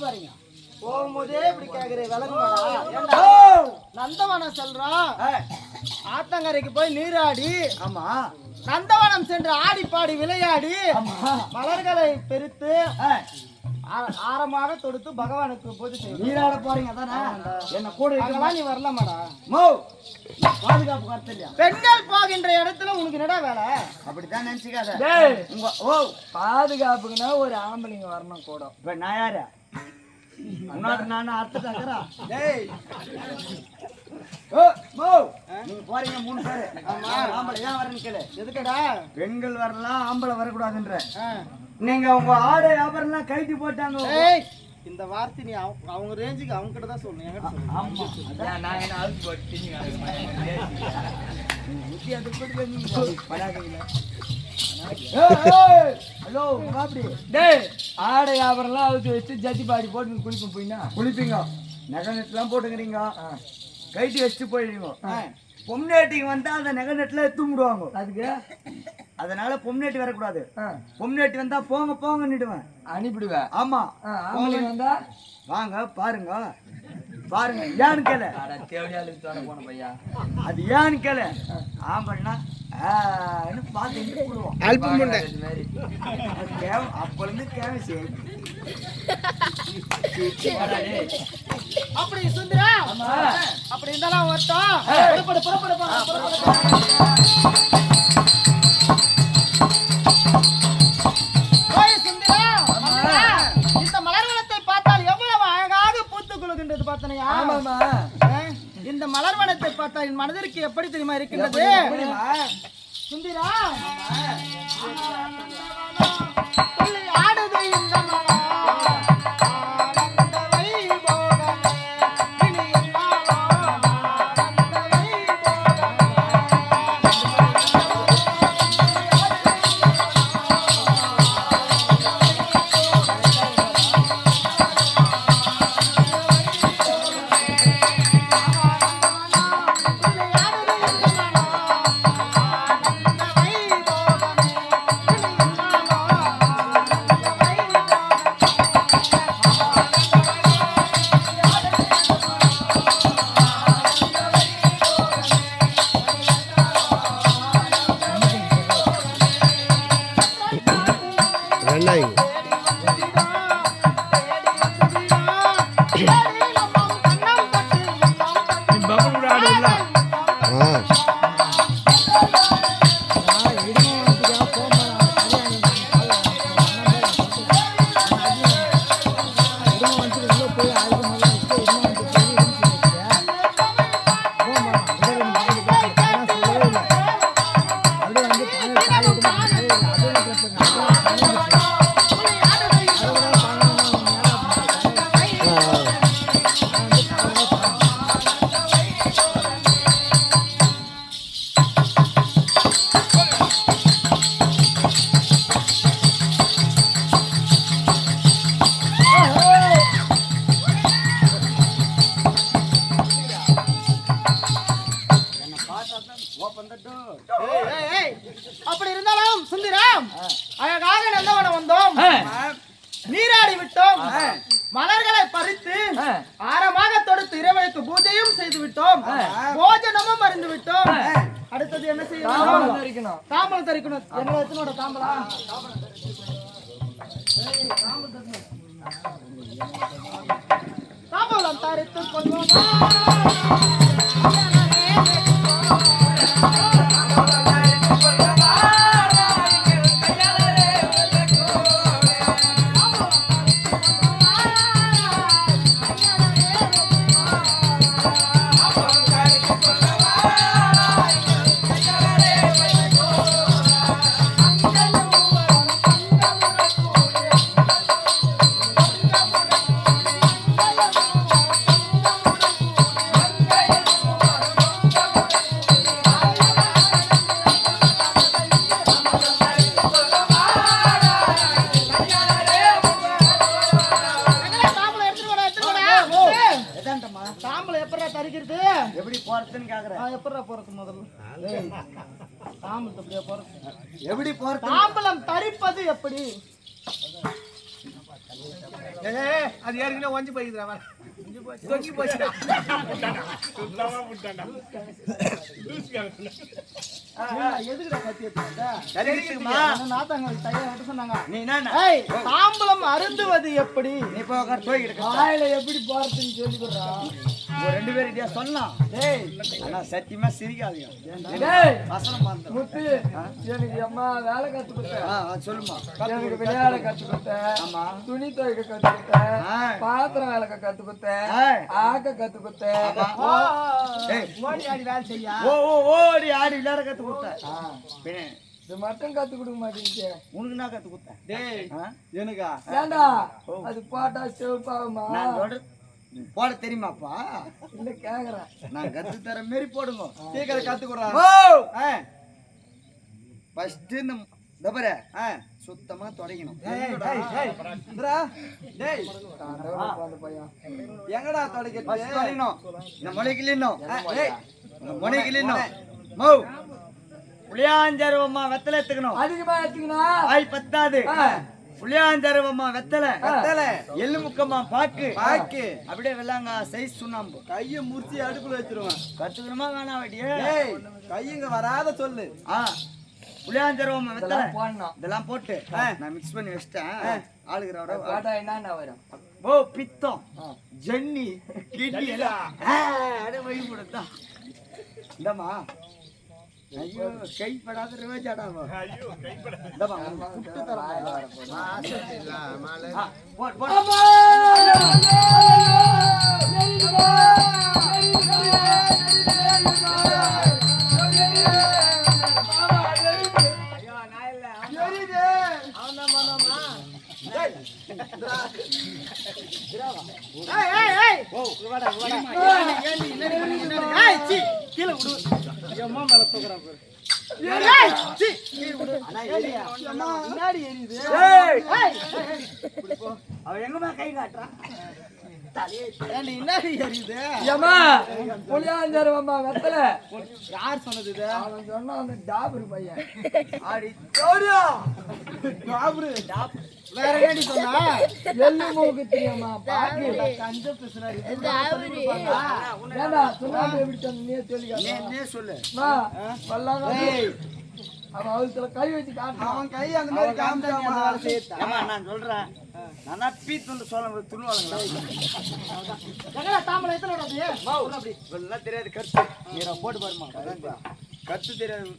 போறீங்க போகும்போதே இப்படி கேக்குறே விளங்குமாடா? நந்தவனம் செல்றோம். ஆத்தங்கரைக்கு போய் நீராடி. ஆமா. நந்தவனம் சென்று ஆடி பாடி விளையாடி மலர்களை பெருத்து ஆரமாக தொடுத்து பகவானுக்கு பூஜை நீராட போறீங்க தானே என்ன கூட இருக்க? அங்கெல்லாம் நீ வரலாமாடா. மோ. நான் பாதுகாப்பு கருத்து பெண்கள் போகின்ற இடத்துல உனக்கு என்னடா வேலை? அப்படித்தான் நினைச்சுக்காத. உங்க ஓ. பாதுகாப்புக்குன்னா ஒரு ஆம்பளைங்க வரணும் கூட. இப்ப நான் யாரு? முன்னாடி நான் அர்த்தம் தக்கறா? டேய். ஓ மோ. நீங்க போறீங்க மூணு பேரு. ஆம்பளை ஏன் வரேன்னு கேளு. எதுக்குடா? பெண்கள் வரலாம் ஆம்பளை வரக்கூடாதுன்ற. நீங்க உங்க ஆடை வியாபாரம் கைட்டி போட்டாங்க. ஏய் இந்த வார்த்தை நீ அவங்க ரேஞ்சுக்கு அவங்க கிட்ட தான் சொல்லணும். என்கிட்ட சொல்லு. ஆமா. அதான் நான் என்ன அழுத்து போட்டு நீங்க படாதீங்க. ஹலோ டேய் ஆடை வியாபாரம்லாம் அழுத்து வச்சு ஜட்டி பாடி போட்டு நீ குளிக்கும் போயினா குளிப்பீங்க. நகை நெட்லாம் போட்டுக்கிறீங்க. கைட்டி வச்சுட்டு போயிடுவீங்க. பொம்னேட்டிக்கு வந்தா அந்த நகை நெட்ல தூங்கிடுவாங்க. அதுக்கு? அதனால பொம்னேட்டி வரக்கூடாது. பொம்னேட்டி வந்தா போங்க போங்கன்னுடுவேன். அனுப்பிடுவேன் ஆமா. ஆம்பளைங்க வந்தா? வாங்க பாருங்க. பாருங்க ஏன்னு கேளு. அது ஏன்னு கேளு. ஆம்பளைனா ஆன்னு பார்த்து போடுவோம் இது மாதிரி. அப்ப இருந்து கேவ சரி வாடா டேய். அப்படி சுந்தரா அப்படி இருந்தாலும் வரட்டும் புறப்படு புறப்படு. பார்த்தால் என் மனதிற்கு எப்படி தெரியுமா இருக்கின்றது? சுந்தரா? வெட்ட சொன்னாங்க. நீ என்ன ஏய் தாம்பலம் அருந்துவது எப்படி? எப்படி போறதுன்னு சொல்லி ரெண்டு பேர்கிட்டயா சொன்னான் டேய். ஆனா சத்தியமா சிரிக்காதீங்க. எனக்கு அம்மா வேலை கத்து கொடுத்த. ஆ ஆ, சொல்லுமா. எனக்கு விளையாட கத்து ஆமா. துணி துவைக்க கத்து. பாத்திரம் வேலைக்க கத்து. ஆக்க கத்து ஆடி வேலை செய்யா. ஓ ஓடி ஆடி விளையாட கத்து இது மட்டும் கத்து கொடுக்க உனக்கு நான் கத்து கொடுத்தேன். டேய்? எனக்கா? ஏண்டா? அது போட்டா சிவப்பாகுமா? நான் போட தெரியுமாப்பா? இல்ல கேக்குறேன். நான் கத்து தர மாரி போடுங்க. சீக்கிரம் கத்துக்குறா ஓ! ஃபர்ஸ்ட் இந்த தபர சுத்தமா தொடங்கணும் எங்கடா தொடங்கணும் இந்த முளைக்கு இல்லைன்னும் இந்த முனைக்கு இல்லைன்னும் மோ புளியாஞ்சருவம்மா வெத்தலை எடுத்துக்கணும். அதிகமா எடுத்தீங்கன்னா ஆய் பத்தாது. புளியாஞ்சருவம்மா வெத்தலை. வெத்தலை. எள்ளு முக்கம்மா பாக்கு. பாக்கு. அப்படியே வெள்ளாங்க சைஸ் சுண்ணாம்பு. கைய முறிச்சு அடுப்புல வச்சிருவேன். கத்துக்கணுமா வேணாம் வட்டியே டேய் கையங்க வராத சொல்லு. ஆ புளியாஞ்சருவம்மா வெத்தலை. இதெல்லாம் போடணும். இதெல்லாம் போட்டு. நான் மிக்ஸ் பண்ணி வச்சிட்டேன். ஆளுகிறவர போட்டா என்னென்ன வரும்? ஓ பித்தம். ஜன்னி கிட்னி எல்லாம். அட வழி போடுதா இந்தம்மா. ஐயோ கைப்படாத ரிவேஜாடாமா ஐயோ கைப்படாத இந்தம்மா புட்டு தரமா போட் போட் அவ எங்கம்மா கை காட்டுறான். யார் சொன்னது இது? அவன் சொன்னா அந்த டாபர் பையன். ஆடி ஜோடியா டாப்ரு. வேற சொன்னா? எள்ளு மூக்கு தெரியுமா? பாக்கு கஞ்ச பிசுனாரி ஏண்டா சுண்ணாம்பு எப்படி சொன்ன நீ சொல்லி. சொல்லு வல்லாங்க அவன் அவளுக்கு கை வச்சு காட்டுறான். அவன் கை அந்த மாதிரி ஏமா நான் சொல்றேன். நான் பீத் வந்து சொல்ல துணுவாளுங்களா தாம்பலம் எத்தனை அப்படி இதெல்லாம் தெரியாது கருத்து நீ போட்டு பாருமா கத்து தெரியாது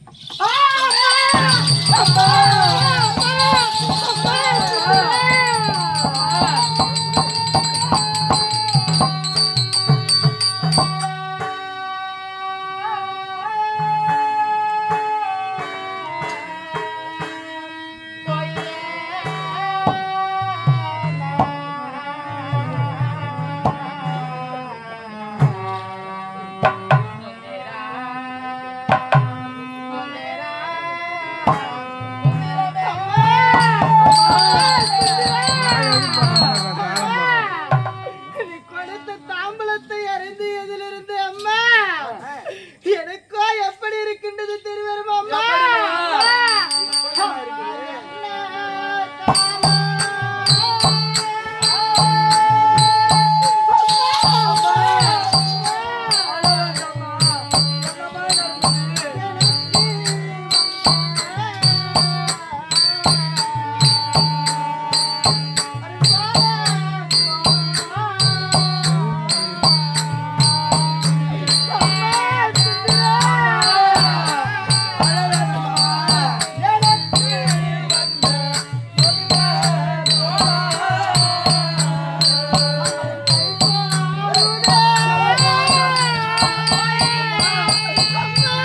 நீ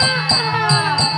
Ah!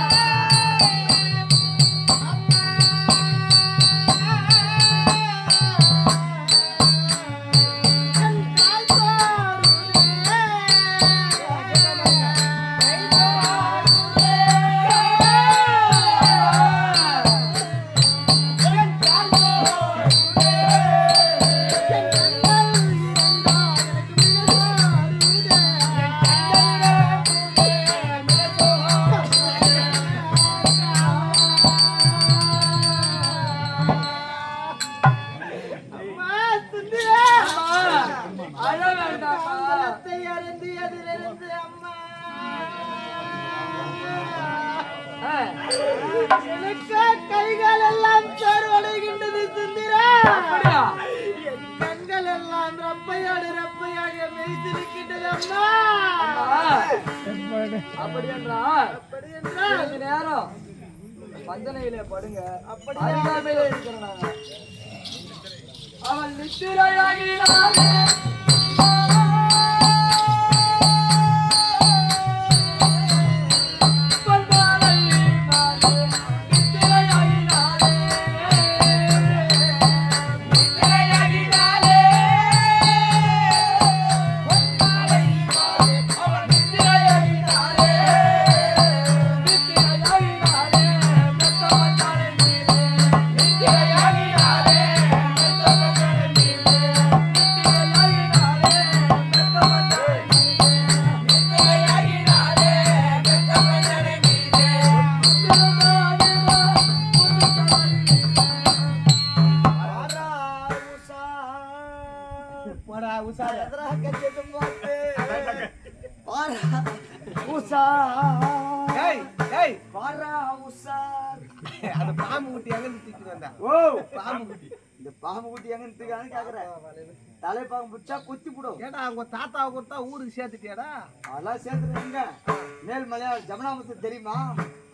கைகள் எல்லாம் சோர்வடைகின்றது சுந்தரா. கண்கள் எல்லாம் ரப்பையோடு ரப்பையாக மெய்சிருக்கின்றது அம்மா. அப்படி என்றால் அப்படி என்றால் நேரம். பந்தனையிலே படுங்க. அப்படி இருக்கிறேன் நாங்க. கேக்குறேன் பிடிச்சா கொத்தி போடும். ஏடா அவங்க தாத்தாவை கொடுத்தா ஊருக்கு சேர்த்துட்டியாடா? அதெல்லாம் சேர்த்துருங்க மேல் மலையா ஜமுனாமுத்து தெரியுமா?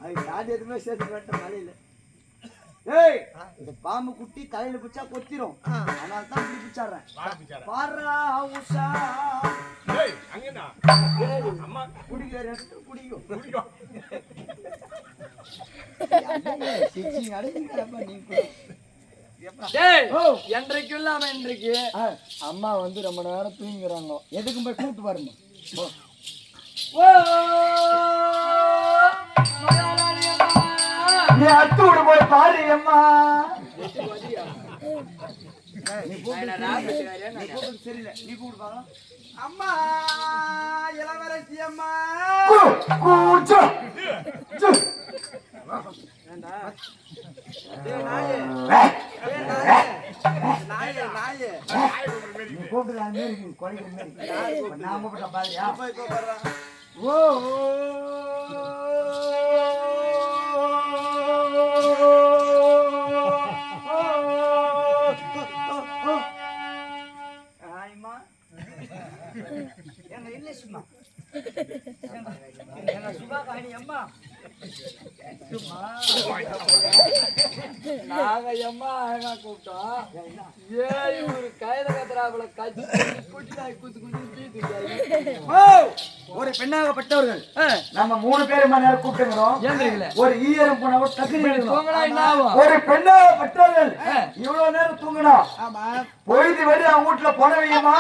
அது தாண்டி எதுவுமே சேர்த்து மலையில. ஏய் இந்த பாம்பு குட்டி தலையில பிடிச்சா கொத்திரும். அதனால தான் இப்படி பிடிச்சாடுறேன் பாடுறா உஷா. ஏய், குடிக்கிற ரெண்டு குடிக்கும். சிச்சிங் அடைஞ்சிக்கிறப்ப நீ கூட. என்றைக்கு? இல்லாம இன்றைக்கு அம்மா வந்து ரொம்ப நேரம் தூங்குறாங்க எதுக்கும் போய் கூப்பிட்டு வரணும் போ. ஓ! மகாராணி அம்மா. நீ அத்து விட போய் பாரு அம்மா. நீ கூப்பிட்டு சரியில்லை. நீ கூப்பிட்டு அம்மா இளவரசி அம்மா. கூப்பிட்டு அந்த மாதிரி நீ குறைக்கிற மாதிரி நான் கூப்பிட்ட பாருயா போய் கூப்பிடுறா ஓ. அழகா கூப்பிட்டோம் ஏ இவரு கையில கத்துறாப்புல கச்சி குட்டி நாய் குத்து குத்தி ஒரு பெண்ணாகப்பட்டவர்கள் நம்ம மூணு பேர் மணி நேரம் கூப்பிட்டுக்கிறோம் ஒரு ஈயரும் போனா ஒரு என்ன ஆகும் ஒரு பெண்ணாகப்பட்டவர்கள் இவ்வளவு நேரம் தூங்கினா ஆமா பொழுது வெடி அவங்க வீட்டுல போன வையுமா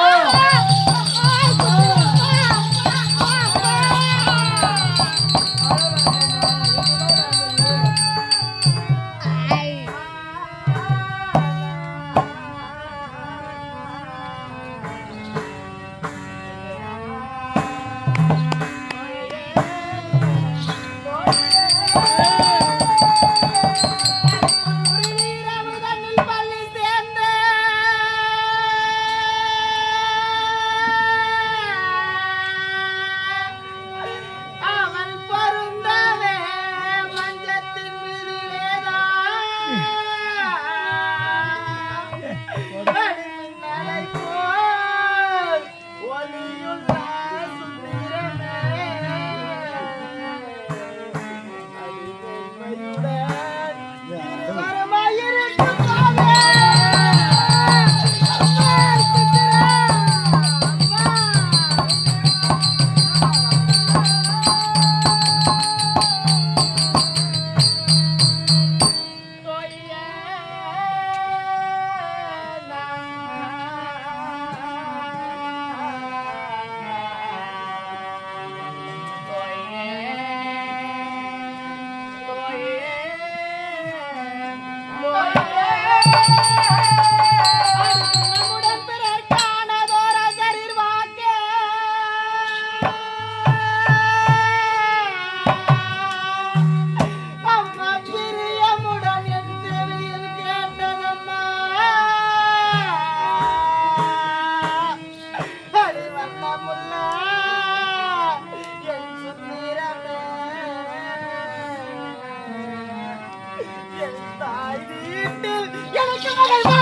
Спасибо.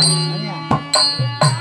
哪里？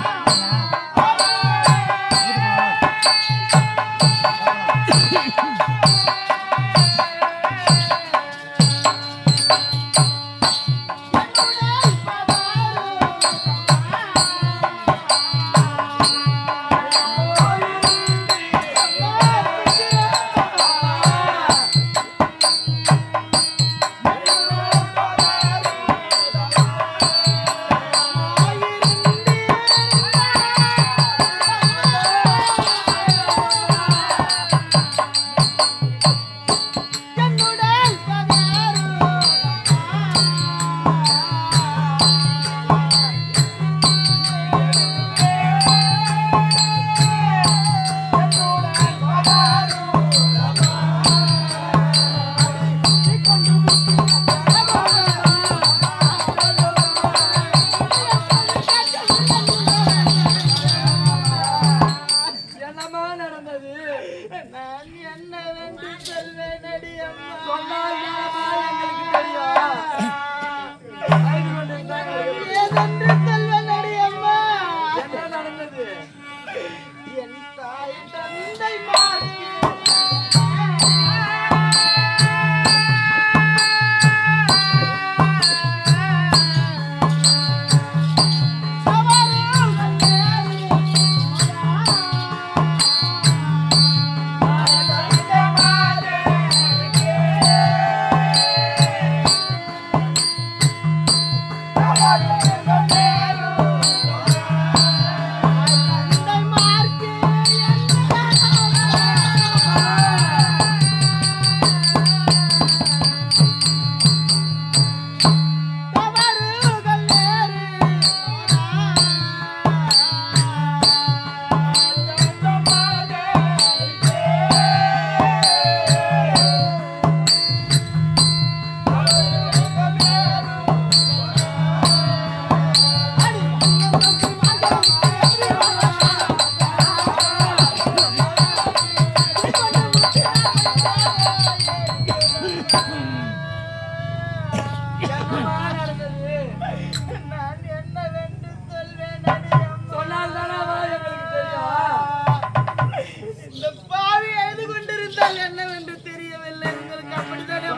என்ன என்று தெரியவில்லை. உங்களுக்கு அப்படித்தானே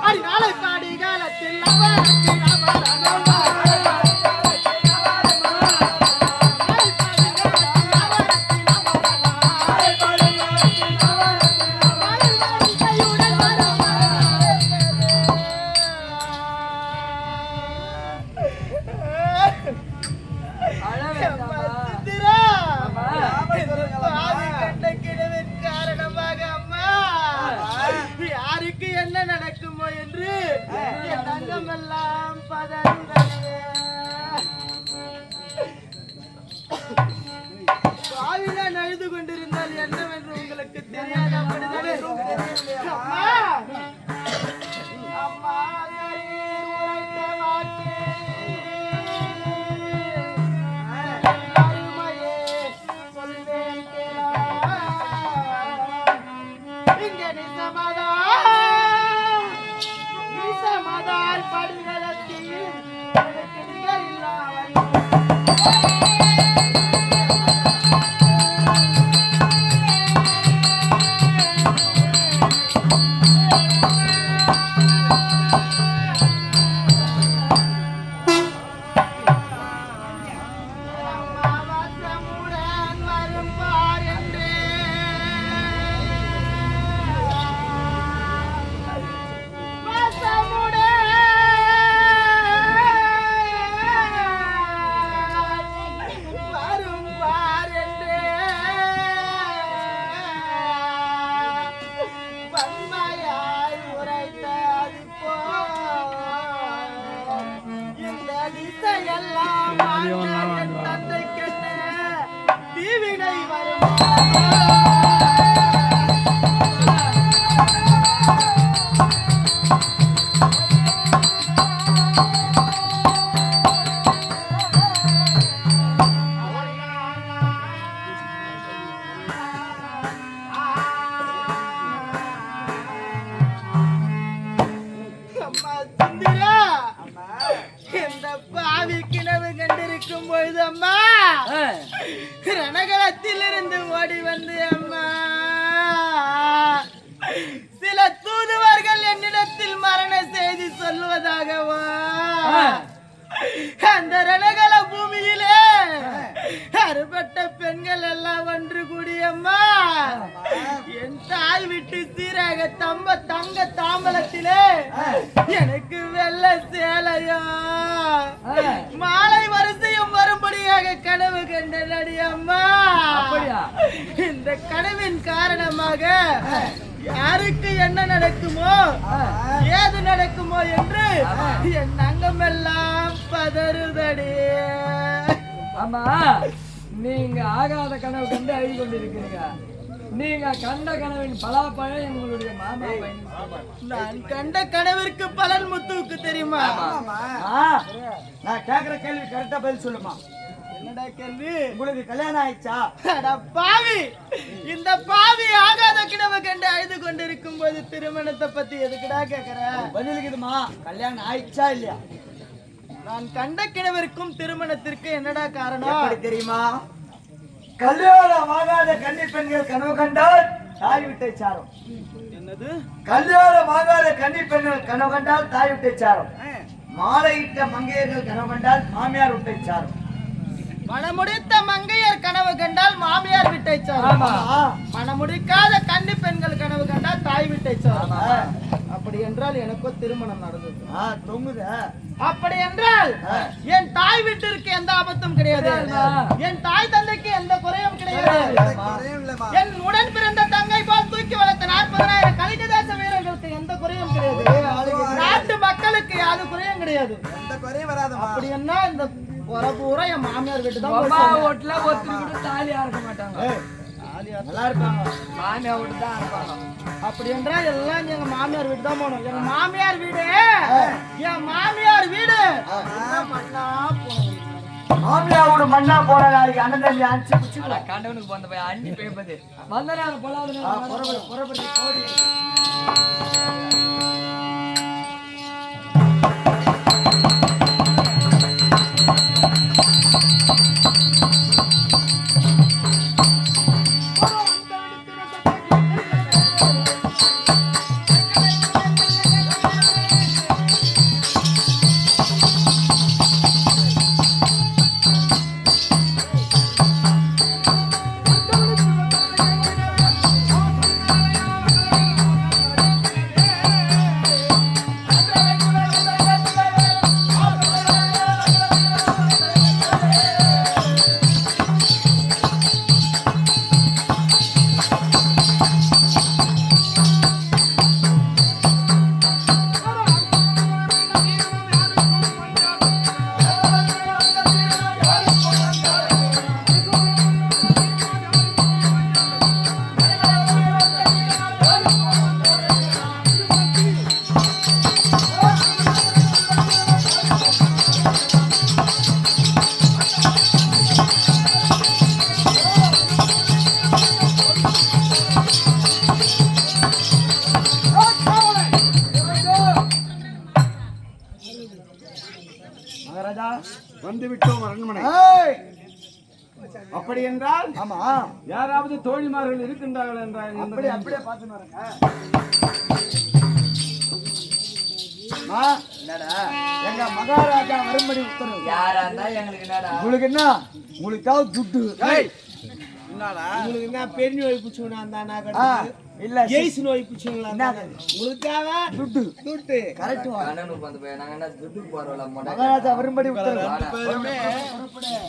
அடி நாளை பாடி காலத்தில் ரணகலத்தில் இருந்து ஓடி வந்து அம்மா. சில தூதுவர்கள் என்னிடத்தில் மரண செய்தி சொல்லுவதாகவா? அந்த ரணகல பூமியிலே அறுபட்ட பெண்கள் எல்லாம் ஒன்று கூடியம்மா. என் தாய் விட்டு சீராக தம்ப தங்க தாம்பலத்திலே எனக்கு வெள்ள சேலையா? மாலை வரிசையும் வரும்படியாக கனவு அம்மா அப்படியா? இந்த கனவின் காரணமாக யாருக்கு என்ன நடக்குமோ ஏது நடக்குமோ என்று என் அங்கமெல்லாம் பதறுதடி. ஆமா நீங்க ஆகாத கனவு கண்டு அழுகி கொண்டிருக்கிறீங்க நீங்க கண்ட கனவின் பலாப்பழம் எங்களுடைய மாமா நான் கண்ட கனவிற்கு பலன் முத்துவுக்கு தெரியுமா? நான் கேக்குற கேள்வி கரெக்டா பதில் சொல்லுமா? என்னடா கேள்வி? உங்களுக்கு கல்யாணம் ஆயிடுச்சா? பாவி! இந்த பாவி ஆகாத கிணவு கண்டு அழுது கொண்டிருக்கும் போது திருமணத்தை பத்தி எதுக்குடா கேக்குற? பதிலுக்குதுமா கல்யாணம் ஆயிடுச்சா இல்லையா? நான் கண்ட கிணவிற்கும் திருமணத்திற்கு என்னடா காரணம்? தெரியுமா? கல்யாணம் ஆகாத கன்னி பெண்கள் கனவு கண்டால் தாய் விட்டை சாரும். என்னது? கல்யாணம் ஆகாத கன்னி பெண்கள் கனவு கண்டால் தாய் விட்டை சாரும். மாலையிட்ட மங்கையர்கள் கனவு கண்டால் மாமியார் விட்டை சாரும். மணமுடித்த மங்கையர் கனவு கண்டால் மாமியார் விட்டை சாரும். மணமுடிக்காத கன்னி பெண்கள் கனவு கண்டால் தாய் விட்டை சாரும். அப்படி என்றால் எனக்கோ திருமணம் நடந்தது. ஆ, தொங்குத. அப்படி என்றால். என் தாய் வீட்டிற்கு எந்த ஆபத்தும் கிடையாது. என் தாய் தந்தைக்கு எந்த குறையும் கிடையாது. என் உடன் பிறந்த தங்கை போல் தூக்கி வளர்த்த நாற்பதனாயிரம் கலிங்கதாச வீரர்களுக்கு எந்த குறையும் கிடையாது. நாட்டு மக்களுக்கு யாது குறையும் கிடையாது. அப்படி என்ன இந்த குறை பூரா என் மாமியார் வீட்டு தான். வீட்டுல ஒருத்தர் கூட தாலியா இருக்க மாட்டாங்க. நல்லா இருப்பாங்க. மாமியா வீட்டு தான் இருப்பாங்க. அப்படி என்றால் எல்லாம் எங்க மாமியார் வீடு தான் போகணும். எங்க மாமியார் வீடு? என் மாமியார் வீடு? என்ன பண்ணா போகணும் மாமியாரோட மண்ணா போன நாளைக்கு அண்ணன் தம்பி அனுப்பிச்சு பிடிச்சிக்கலாம் கண்டவனுக்கு வந்த போய் அண்டி பேப்பது வந்த நேரம் பொல்லாத புறப்படு புறப்படு கோடி அப்படி என்றால் ஆமா. யாராவது தோழிமார்கள் இருக்கின்றார்கள் என்றால் அப்படி அப்படியே பார்த்து எங்க மகாராஜா வரும்படி உத்தரவு. யாரா இருந்தா எங்களுக்கு என்னடா? உங்களுக்கு என்ன? உங்களுக்காக துட்டு. உங்களுக்கு என்ன பெரிய நோய் பிடிச்சவனா இருந்தா ஆ, இல்ல எய்ஸ் நோய் பிடிச்சவங்களா என்னது? உங்களுக்காக துட்டு. துட்டு. கரெக்ட் கண்ணனுக்கு வந்து நாங்க என்ன துட்டுக்கு போறோம்ல மகாராஜா வரும்படி உத்தரவு.